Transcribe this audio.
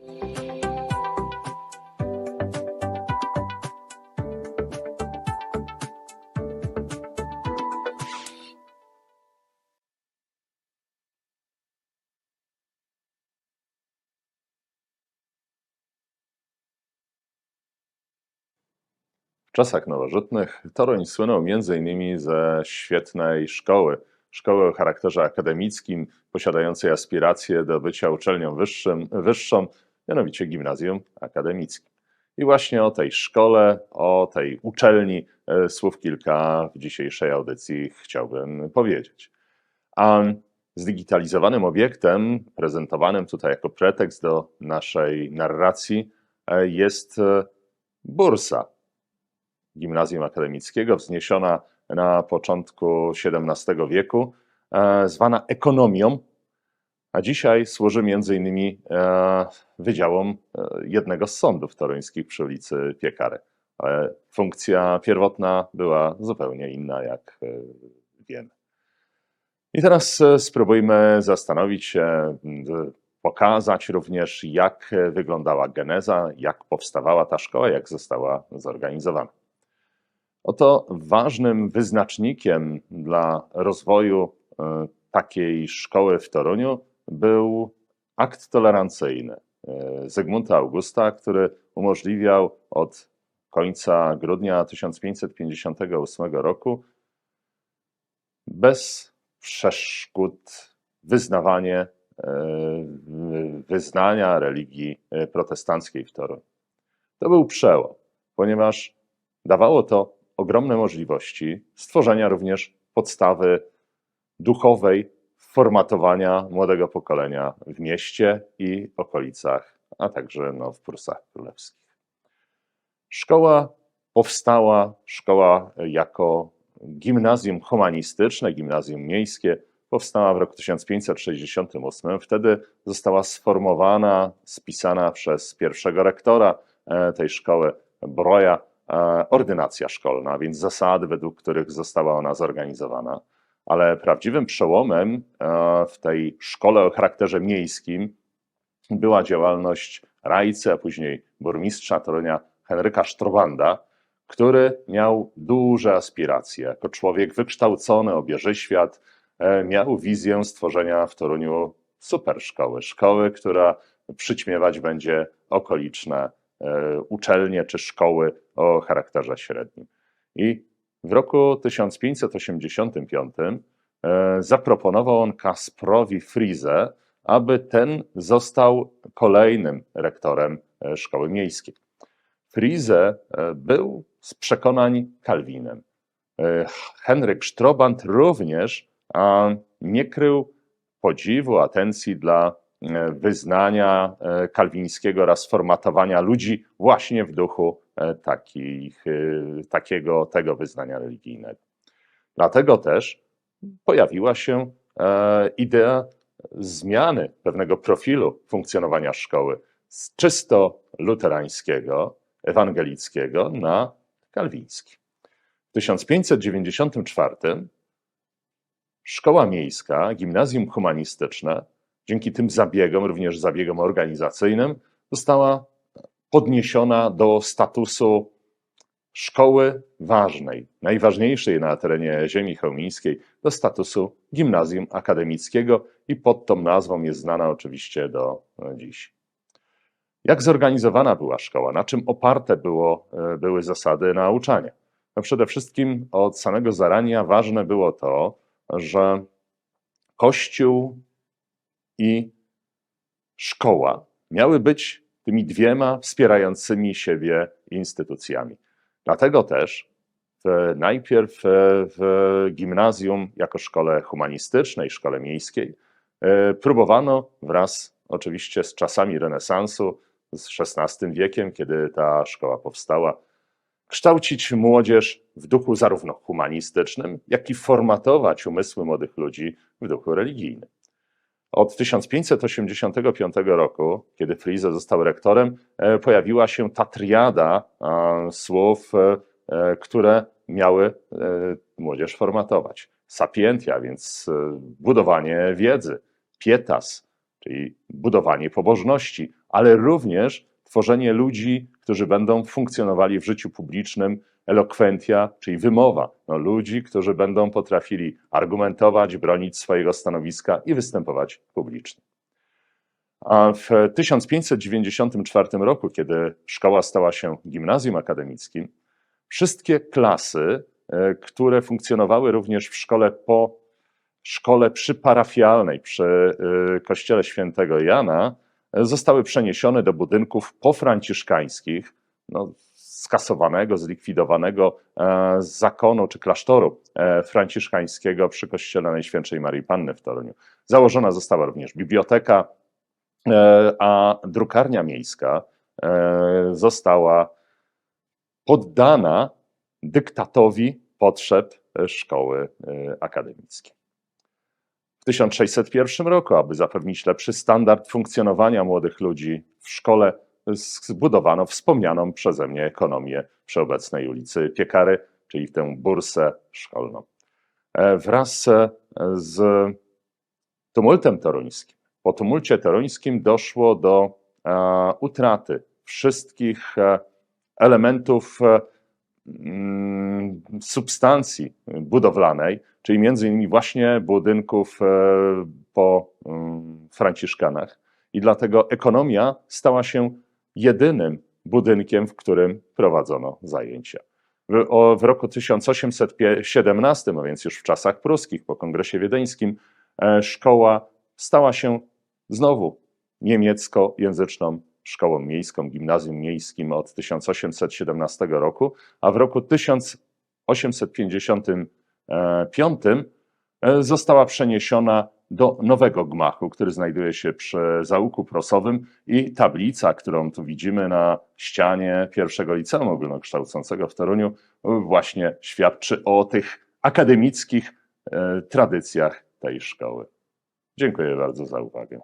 W czasach nowożytnych Toruń słynął m.in. ze świetnej szkoły, szkoły o charakterze akademickim, posiadającej aspiracje do bycia uczelnią wyższym, wyższą, mianowicie gimnazjum akademickim. I właśnie o tej szkole, o tej uczelni e, słów kilka w dzisiejszej audycji chciałbym powiedzieć. A zdigitalizowanym obiektem, prezentowanym tutaj jako pretekst do naszej narracji, e, jest e, bursa gimnazjum akademickiego, wzniesiona na początku XVII wieku, zwana ekonomią, a dzisiaj służy między innymi e, wydziałom e, jednego z sądów toruńskich przy ulicy Piekary. Ale funkcja pierwotna była zupełnie inna, jak wiemy. I teraz spróbujmy zastanowić się, pokazać również, jak wyglądała geneza, jak powstawała ta szkoła, jak została zorganizowana. Oto ważnym wyznacznikiem dla rozwoju e, takiej szkoły w Toruniu był akt tolerancyjny e, Zygmunta Augusta, który umożliwiał od końca grudnia 1558 roku bez przeszkód wyznawanie e, wyznania religii protestanckiej w Toruniu. To był przełom, ponieważ dawało to ogromne możliwości stworzenia również podstawy duchowej formatowania młodego pokolenia w mieście i okolicach, a także no, w Prusach Królewskich. Szkoła powstała, szkoła jako gimnazjum humanistyczne, gimnazjum miejskie, powstała w roku 1568. Wtedy została sformowana, spisana przez pierwszego rektora e, tej szkoły, Broja, E, ordynacja szkolna, więc zasady, według których została ona zorganizowana. Ale prawdziwym przełomem e, w tej szkole o charakterze miejskim była działalność rajcy, a później burmistrza Torunia Henryka Sztrobanda, który miał duże aspiracje. Jako człowiek wykształcony, obieży świat, e, miał wizję stworzenia w Toruniu super szkoły, szkoły, która przyćmiewać będzie okoliczne E, uczelnie czy szkoły o charakterze średnim. I w roku 1585 e, zaproponował on Kasprowi Frize, aby ten został kolejnym rektorem e, szkoły miejskiej. Frize był z przekonań Kalwinem. Henryk Strobant również nie krył podziwu, atencji dla E, wyznania e, kalwińskiego oraz formatowania ludzi właśnie w duchu e, takich, takiego tego wyznania religijnego. Dlatego też pojawiła się idea zmiany pewnego profilu funkcjonowania szkoły z czysto luterańskiego, ewangelickiego na kalwiński. W 1594 szkoła miejska, gimnazjum humanistyczne dzięki tym zabiegom, również zabiegom organizacyjnym, została podniesiona do statusu szkoły ważnej, najważniejszej na terenie ziemi chełmińskiej, do statusu gimnazjum akademickiego i pod tą nazwą jest znana oczywiście do dziś. Jak zorganizowana była szkoła? Na czym oparte było, były zasady nauczania? No przede wszystkim od samego zarania ważne było to, że Kościół i szkoła miały być tymi dwiema wspierającymi siebie instytucjami. Dlatego też w, najpierw w gimnazjum jako szkole humanistycznej, szkole miejskiej, e, próbowano wraz oczywiście z czasami renesansu, z XVI wiekiem, kiedy ta szkoła powstała, kształcić młodzież w duchu zarówno humanistycznym, jak i formatować umysły młodych ludzi w duchu religijnym. Od 1585 roku, kiedy Frize został rektorem, e, pojawiła się ta triada słów, e, które miały e, młodzież formatować. Sapientia, więc budowanie wiedzy, pietas, czyli budowanie pobożności ale również tworzenie ludzi, którzy będą funkcjonowali w życiu publicznym, elokwentia, czyli wymowa, no, ludzi, którzy będą potrafili argumentować, bronić swojego stanowiska i występować publicznie. A w 1594 roku, kiedy szkoła stała się gimnazjum akademickim, wszystkie klasy, e, które funkcjonowały również w szkole po szkole przyparafialnej przy e, kościele świętego Jana, e, zostały przeniesione do budynków pofranciszkańskich, no, skasowanego, zlikwidowanego z zakonu czy klasztoru franciszkańskiego przy kościele Najświętszej Marii Panny w Toruniu. Założona została również biblioteka, a drukarnia miejska została poddana dyktatowi potrzeb szkoły akademickiej. W 1601 roku, aby zapewnić lepszy standard funkcjonowania młodych ludzi w szkole, zbudowano wspomnianą przeze mnie ekonomię przy obecnej ulicy Piekary, czyli tę bursę szkolną. Wraz z tumultem toruńskim, po tumulcie toruńskim doszło do utraty wszystkich elementów mm, substancji budowlanej, czyli między innymi właśnie budynków e, po mm, Franciszkanach. I dlatego ekonomia stała się jedynym budynkiem, w którym prowadzono zajęcia. W, o, w roku 1817, a więc już w czasach pruskich, po kongresie wiedeńskim, e, szkoła stała się znowu niemieckojęzyczną szkołą miejską, gimnazjum miejskim od 1817 roku, a w roku 1855 e, została przeniesiona do nowego gmachu, który znajduje się przy załuku prosowym i tablica, którą tu widzimy na ścianie pierwszego liceum ogólnokształcącego w Toruniu, właśnie świadczy o tych akademickich e, tradycjach tej szkoły. Dziękuję bardzo za uwagę.